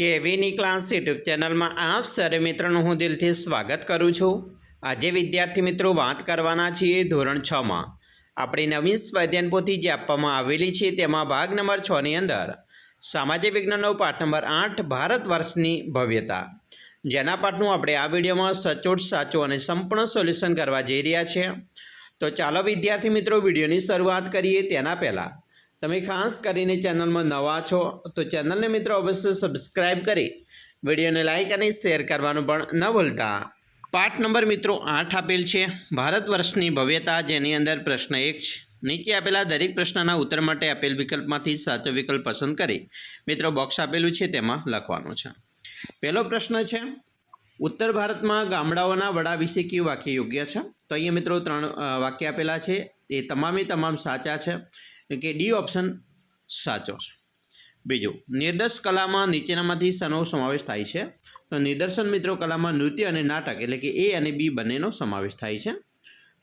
કેવીની class YouTube ચેનલમાં આપ સરે મિત્રોનું હું દિલથી સ્વાગત કરું છું. આજે વિદ્યાર્થી મિત્રો વાત કરવાના છીએ ધોરણ છમાં આપણી નવીન સ્વાધ્યાયન પોથી જે આપવામાં આવેલી છે તેમાં ભાગ નંબર છની અંદર સામાજિક વિજ્ઞાનનો પાઠ નંબર આઠ, ભારત વર્ષની ભવ્યતા. જેના પાઠનું આપણે આ વિડીયોમાં સચોટ, સાચું અને સંપૂર્ણ સોલ્યુશન કરવા જઈ રહ્યા છીએ. તો ચાલો વિદ્યાર્થી મિત્રો વિડીયોની શરૂઆત કરીએ તેના પહેલાં. તમે ખાસ કરીને ચેનલમાં નવા છો તો ચેનલને મિત્રો અવશ્ય સબસ્ક્રાઈબ કરી વિડીયોને લાઇક અને શેર કરવાનું પણ ન ભૂલતા. પાઠ નંબર મિત્રો આઠ આપેલ છે, ભારત વર્ષની ભવ્યતા જેની અંદર પ્રશ્ન એક છે. નીચે આપેલા દરેક પ્રશ્નના ઉત્તર માટે આપેલ વિકલ્પમાંથી સાચો વિકલ્પ પસંદ કરી મિત્રો બોક્સ આપેલું છે તેમાં લખવાનું છે. પહેલો પ્રશ્ન છે, ઉત્તર ભારતમાં ગામડાઓના વડા વિશે કયું વાક્ય યોગ્ય છે? તો અહીંયા મિત્રો ત્રણ વાક્ય આપેલા છે. એ તમામે તમામ સાચા છે. કે ડી ઓપ્શન સાચો છે. બીજું, નિર્દેશ કલામાં નીચેનામાંથી શેનો સમાવેશ થાય છે. તો નિદર્શન મિત્રો કલામાં નૃત્ય અને નાટક એટલે કે એ અને બી બંનેનો સમાવેશ થાય છે.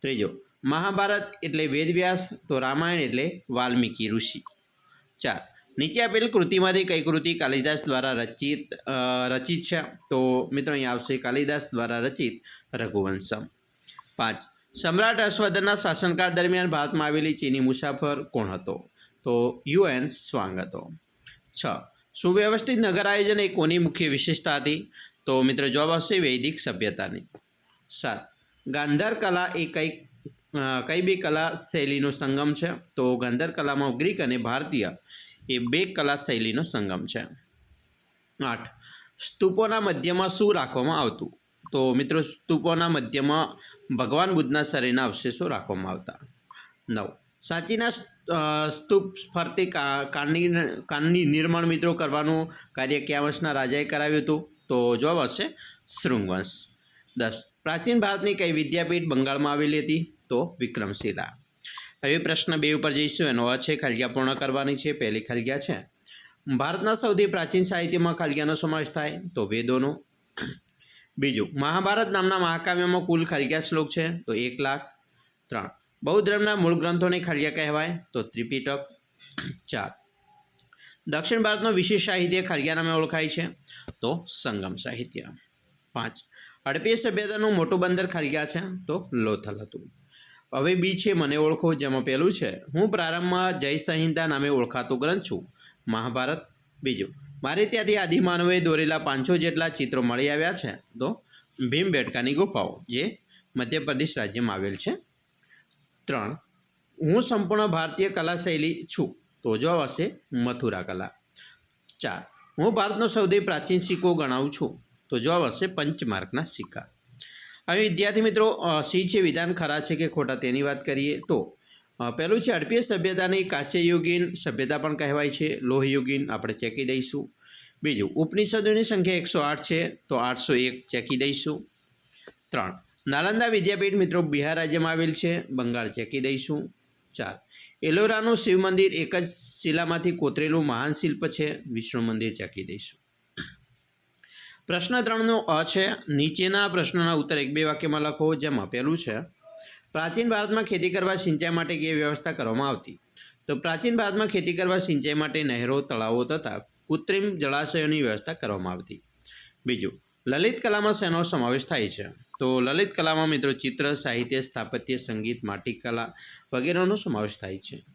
ત્રીજો, મહાભારત એટલે વેદવ્યાસ, તો રામાયણ એટલે વાલ્મીકી ઋષિ. ચાર, નીચે આપેલ કૃતિમાંથી કઈ કૃતિ કાલિદાસ દ્વારા રચિત રચિત છે? તો મિત્રો અહીં આવશે કાલિદાસ દ્વારા રચિત રઘુવંશમ. પાંચ સમ્રાટ હર્ષવર્ધનના શાસનકાળ દરમિયાન ભારતમાં આવેલી ચીની મુસાફર કોણ હતો? તો યુએન સ્વાંગ હતો છ. સુવ્યવસ્થિત નગર આયોજન એ કોની મુખ્ય વિશેષતા હતી? તો મિત્રો જવાબ આવશે વૈદિક સભ્યતાની. સાત. ગાંધર કલા એ કઈ કઈ બે કલા શૈલીનો સંગમ છે? તો ગાંધર કલામાં ગ્રીક અને ભારતીય એ બે કલા શૈલીનો સંગમ છે. આઠ. સ્તૂપોના મધ્યમાં શું રાખવામાં આવતું? તો મિત્રો સ્તૂપોના મધ્યમાં ભગવાન બુદ્ધના શરીરના અવશેષો રાખવામાં આવતા. નવ. સાચીના સ્તૂપ ફરતે કાનની કાનની નિર્માણ મિત્રો કરવાનું કાર્ય કયા વંશના રાજાએ કરાવ્યું હતું? તો જવાબ હશે શૃંગવંશ દસ. પ્રાચીન ભારતની કઈ વિદ્યાપીઠ બંગાળમાં આવેલી હતી? તો વિક્રમશિલા. હવે પ્રશ્ન બે ઉપર જઈશું. એનો અર્થ છે ખલગ્યા પૂર્ણ કરવાની છે, પહેલી ખલગ્યા છે. ભારતના સૌથી પ્રાચીન સાહિત્યમાં ખાલિયાનો સમાવેશ થાય? તો વેદોનો. બીજું, મહાભારત નામના મહાકાવ્યમાં કુલ ખાલિયા શ્લોક છે? તો એક લાખ ત્રણ. બૌદ્ધ ધર્મના મૂળ ગ્રંથોને ખાલિયા કહેવાય? તો ત્રિપિટક ચાર. દક્ષિણ ભારતનો વિશેષ સાહિત્ય ખાલિયા નામે ઓળખાય છે? તો સંગમ સાહિત્ય. પાંચ. હડપીય સભ્યતાનું મોટું બંદર ખાલિયા છે? તો લોથલ હતું હવે બી છે, મને ઓળખો, જેમાં પહેલું છે, હું પ્રારંભમાં જય સંહિતા નામે ઓળખાતો ગ્રંથ છું. મહાભારત. બીજું મારે ત્યાંથી આદિમાનવે દોરેલા પાંચસો જેટલા ચિત્રો મળી આવ્યા છે. તો ભીમબેટકાની ગુફાઓ, જે મધ્યપ્રદેશ રાજ્યમાં આવેલ છે. ત્રણ, હું સંપૂર્ણ ભારતીય કલા શૈલી છું, તો જવાબ હશે મથુરા કલા. ચાર, હું ભારતનો સૌથી પ્રાચીન સિક્કો ગણાવું છું, તો જવાબ હશે પંચમાર્કના સિક્કા. હવે વિદ્યાર્થી મિત્રો સી છે, વિધાન ખરા છે કે ખોટા તેની વાત કરીએ તો પહેલું છે અડપીય સભ્યતાની કાશ્યયુગીન સભ્યતા પણ કહેવાય છે. લોહયુગીન આપણે ચેકી દઈશું. બીજું, ઉપનિષદોની સંખ્યા એકસો આઠ છે, તો આઠસો એક ચેકી દઈશું. ત્રણ, નાલંદા વિદ્યાપીઠ મિત્રો બિહાર રાજ્યમાં આવેલ છે, બંગાળ ચેકી દઈશું. ચાર, એલોરાનું શિવ મંદિર એક જ શિલામાંથી કોતરેલું મહાન શિલ્પ છે, વિષ્ણુ મંદિર ચેકી દઈશું. પ્રશ્ન ત્રણનો અ છે, નીચેના પ્રશ્નોના ઉત્તર એક બે વાક્યમાં લખો, જેમાં પહેલું છે પ્રાચીન ભારતમાં ખેતી કરવા સિંચાઈ માટે કેવી વ્યવસ્થા કરવામાં આવતી? તો પ્રાચીન ભારતમાં ખેતી કરવા સિંચાઈ માટે નહેરો, તળાવો તથા કૃત્રિમ જળાશયોની વ્યવસ્થા કરવામાં આવતી. બીજું, લલિત કલામાં શેનો સમાવેશ થાય છે? તો લલિત કલામાં મિત્રો ચિત્ર, સાહિત્ય, સ્થાપત્ય, સંગીત માટીકલા વગેરેનો સમાવેશ થાય છે.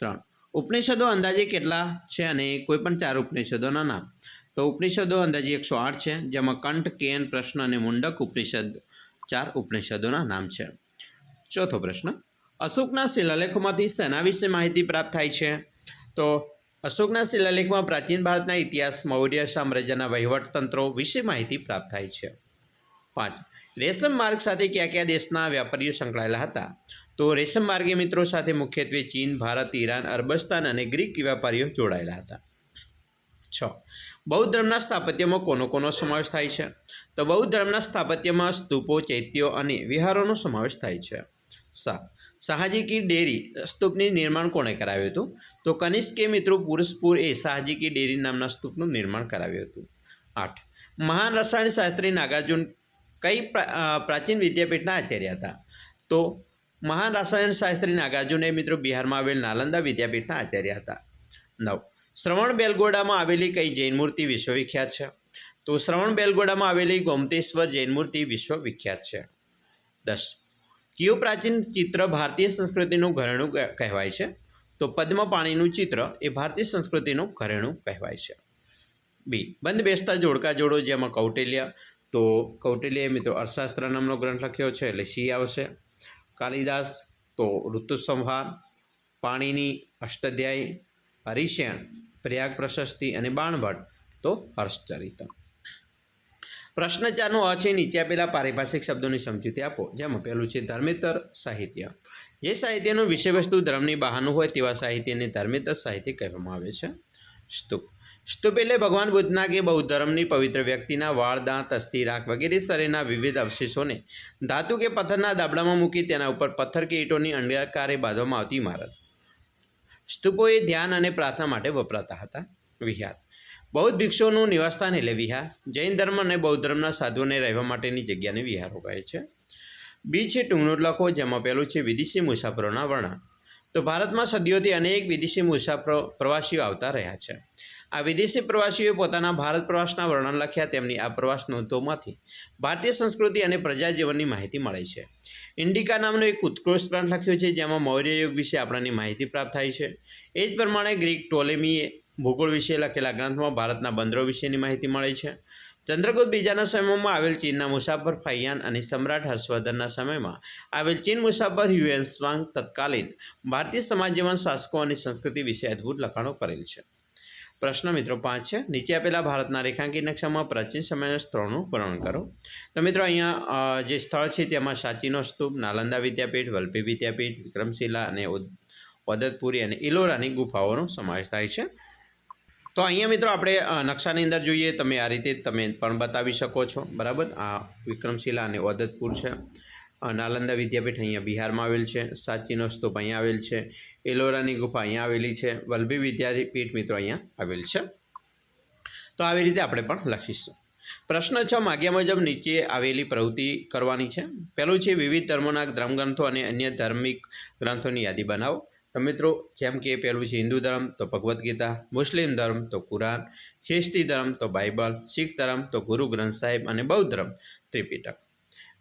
ત્રણ, ઉપનિષદો અંદાજે કેટલા છે અને કોઈપણ ચાર ઉપનિષદોના નામ? તો ઉપનિષદો અંદાજે એકસો આઠ છે, જેમાં કંઠ, કેન, પ્રશ્ન અને મુંડક ઉપનિષદ ચાર ઉપનિષદોના નામ છે. ચોથો પ્રશ્ન, અશોકના શિલાલેખોમાંથી શેના વિશે માહિતી પ્રાપ્ત થાય છે. તો, અશોકના શિલાલેખમાં પ્રાચીન ભારતના ઇતિહાસ, મૌર્ય, સામ્રાજ્યના વહીવટતંત્રો વિશે માહિતી પ્રાપ્ત થાય છે. પાંચ, રેશમ માર્ગ સાથે કયા કયા દેશના વ્યાપારીઓ સંકળાયેલા હતા? તો, રેશમ માર્ગે મિત્રો સાથે મુખ્યત્વે ચીન, ભારત, ઈરાન, અરબસ્તાન અને ગ્રીક વેપારીઓ જોડાયેલા હતા. છ, બૌદ્ધ ધર્મના સ્થાપત્યમાં કોનો કોનો સમાવેશ થાય છે? તો, બૌદ્ધ ધર્મના સ્થાપત્યમાં સ્તૂપો, ચૈત્યો અને વિહારોનો સમાવેશ થાય છે. સાત શાહજી ડેરી, સ્તૂપની નિર્માણ કોણે કરાવ્યું હતું? તો કનિષ્કે મિત્રો પુરુષપુર એ શાહજી ડેરી નામના સ્તૂપનું નિર્માણ કરાવ્યું હતું. આઠ. મહાન રસાયણ શાસ્ત્રી નાગાર્જુન કઈ પ્રાચીન વિદ્યાપીઠના આચાર્ય હતા? તો મહાન રસાયણ શાસ્ત્રી નાગાર્જુન એ મિત્રો બિહારમાં આવેલ નાલંદા વિદ્યાપીઠના આચાર્ય હતા. નવ. શ્રવણ બેલગોડામાં આવેલી કઈ જૈન મૂર્તિ વિશ્વવિખ્યાત છે? તો શ્રવણ બેલગોડામાં આવેલી ગોમતેશ્વર જૈન મૂર્તિ વિશ્વવિખ્યાત છે. દસ. કયું પ્રાચીન ચિત્ર ભારતીય સંસ્કૃતિનું ઘરેણું કહેવાય છે? તો પદ્મપાણીનું ચિત્ર એ ભારતીય સંસ્કૃતિનું ઘરેણું કહેવાય છે. બી. બંધ બેસતા જોડકા જોડો જેમાં કૌટિલ્ય, તો કૌટિલ્ય મિત્રો અર્થશાસ્ત્ર નામનો ગ્રંથ લખ્યો છે, એટલે સી આવશે. કાલિદાસ, તો ઋતુસંહાર, પાણીની અષ્ટાધ્યાયી હરિશેણ પ્રયાગ પ્રશસ્તિ અને બાણભટ્ટ તો હર્ષચરિત પ્રશ્ન ચારનો અ છે નીચે આપેલા પારિભાષિક શબ્દોની સમજૂતી આપો. જેમાં પહેલું છે ધર્મેતર સાહિત્ય. જે સાહિત્યનું વિષયવસ્તુ ધર્મની બહારનું હોય તેવા સાહિત્યને ધર્મેતર સાહિત્ય કહેવામાં આવે છે. સ્તુપ. સ્તુપ એટલે ભગવાન બુદ્ધના કે બૌદ્ધ ધર્મની પવિત્ર વ્યક્તિના વાળ, દાંત, અસ્થિ, રાખ વગેરે સ્તરેના વિવિધ અવશેષોને ધાતુ કે પથ્થરના દાબડામાં મૂકી તેના ઉપર પથ્થર કે ઈંટોની અંડાકારે બાંધવામાં આવતી ઇમારત. સ્તૂપોએ ધ્યાન અને પ્રાર્થના માટે વપરાતા હતા. વિહાર. બૌદ્ધ ભિક્ષુઓનું નિવાસસ્થાન એટલે વિહાર. જૈન ધર્મ અને બૌદ્ધ ધર્મના સાધુઓને રહેવા માટેની જગ્યાને વિહારો કહે છે. બી છે ટૂંકનોટ લખો, જેમાં પહેલું છે વિદેશી મુસાફરોના વર્ણન. તો ભારતમાં સદીઓથી અનેક વિદેશી મુસાફરો, પ્રવાસીઓ આવતા રહ્યા છે. આ વિદેશી પ્રવાસીઓએ પોતાના ભારત પ્રવાસના વર્ણન લખ્યા, તેમની આ પ્રવાસ નોંધોમાંથી ભારતીય સંસ્કૃતિ અને પ્રજાજીવનની માહિતી મળે છે. ઇન્ડિકા નામનો એક ઉત્કૃષ્ટ ગ્રંથ લખ્યો છે, જેમાં મૌર્ય યુગ વિશે આપણને માહિતી પ્રાપ્ત થાય છે. એ જ પ્રમાણે ગ્રીક ટોલેમીએ ભૂગોળ વિશે લખેલા ગ્રંથમાં ભારતના બંદરો વિશેની માહિતી મળે છે. ચંદ્રગુપ્ત બીજાના સમયમાં આવેલ ચીનના મુસાફર ફૈયાન અને સમ્રાટ હર્ષવર્ધનના સમયમાં આવેલ ચીન મુસાફર હ્યુએન સ્વાંગ તત્કાલીન ભારતીય સમાજ જીવન શાસકો અને સંસ્કૃતિ વિશે અદ્ભુત લખાણો કરેલ છે. પ્રશ્ન મિત્રો પાંચ છે. નીચે આપેલા ભારતના રેખાંકિત નકશામાં પ્રાચીન સમયના સ્થળોનું વર્ણન કરો. તો મિત્રો અહીંયા જે સ્થળ છે તેમાં સાચીનો સ્તૂપ, નાલંદા વિદ્યાપીઠ વલ્પી વિદ્યાપીઠ, વિક્રમશિલા અને ઓદતપુરી અને ઇલોરાની ગુફાઓનો સમાવેશ થાય છે. તો અહીંયા મિત્રો આપણે નકશાની અંદર જોઈએ, તમે આ રીતે તમે પણ બતાવી શકો છો. બરાબર? આ વિક્રમશિલા અને ઓદતપુર છે. નાલંદા વિદ્યાપીઠ અહીંયા બિહારમાં આવેલ છે. સાચીનો સ્તૂપ અહીંયા આવેલ છે. એલોરાની ગુફા અહીંયા આવેલી છે. વલ્લભી વિદ્યાપીઠ મિત્રો અહીંયા આવેલ છે. તો આવી રીતે આપણે પણ લખીશું. પ્રશ્ન છ માગ્યા મુજબ નીચે આવેલી પ્રવૃત્તિ કરવાની છે. પહેલું છે વિવિધ ધર્મોના ધર્મગ્રંથો અને અન્ય ધાર્મિક ગ્રંથોની યાદી બનાવો. તો મિત્રો જેમ કે પહેલું છે હિન્દુ ધર્મ, તો ભગવદ્ ગીતા, મુસ્લિમ ધર્મ, તો કુરાન, ખ્રિસ્તી ધર્મ, તો બાઇબલ, શીખ ધર્મ, તો ગુરુ ગ્રંથ સાહેબ અને બૌદ્ધ ધર્મ, ત્રિપિટક.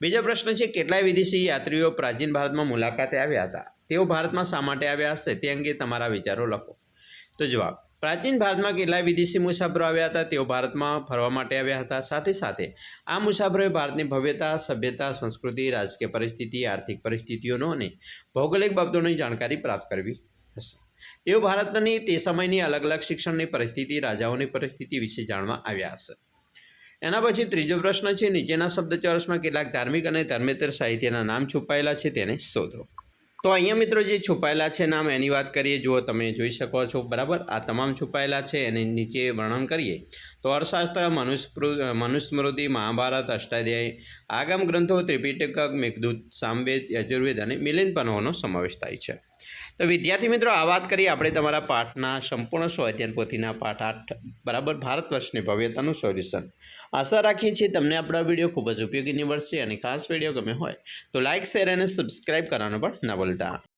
બીજો પ્રશ્ન છે, કેટલાય વિદેશી યાત્રીઓ પ્રાચીન ભારતમાં મુલાકાતે આવ્યા હતા? તેઓ ભારતમાં શા માટે આવ્યા હશે? તે અંગે તમારા વિચારો લખો. તો જવાબ પ્રાચીન ભારતમાં કેટલાય વિદેશી મુસાફરો આવ્યા હતા, તેઓ ભારતમાં ફરવા માટે આવ્યા હતા. સાથે સાથે, આ મુસાફરોએ ભારતની ભવ્યતા, સભ્યતા, સંસ્કૃતિ, રાજકીય પરિસ્થિતિ, આર્થિક પરિસ્થિતિઓનો અને ભૌગોલિક બાબતોની જાણકારી પ્રાપ્ત કરવી હશે. તેઓ ભારતની તે સમયની અલગ અલગ શિક્ષણની પરિસ્થિતિ, રાજાઓની પરિસ્થિતિ વિશે જાણવા આવ્યા હશે. એના પછી ત્રીજો પ્રશ્ન છે, નીચેના શબ્દચોરસમાં કેટલાક ધાર્મિક અને ધર્મેતર સાહિત્યના નામ છુપાયેલા છે, તેને શોધો. તો અહીંયા મિત્રો જે છુપાયેલા છે નામ, એની વાત કરીએ, જુઓ તમે જોઈ શકો છો, બરાબર? આ તમામ છુપાયેલા છે, એને નીચે વર્ણન કરીએ. તો અર્થશાસ્ત્ર મનુસ્મૃ મનુસ્મૃતિ, મહાભારત, અષ્ટાધ્યાયી, આગામ ગ્રંથો ત્રિપિટક મેઘદૂત, સામવેદ, યજુર્વેદ અને મિલિંદ પન્નાઓનો સમાવેશ થાય છે. તો વિદ્યાર્થી મિત્રો, આ વાત કરીએ આપણે તમારા પાઠના સંપૂર્ણ સ્વાધ્યાન પોથીના પાઠ આઠ, બરાબર? ભારત વર્ષની ભવ્યતાનું સોલ્યુશન. આશા રાખીએ છીએ તમને આપણા વીડિયો ખૂબ જ ઉપયોગી નીવડશે અને ખાસ વીડિયો ગમે હોય તો લાઇક શેર અને સબસ્ક્રાઇબ કરવાનું પણ ન ભૂલતા.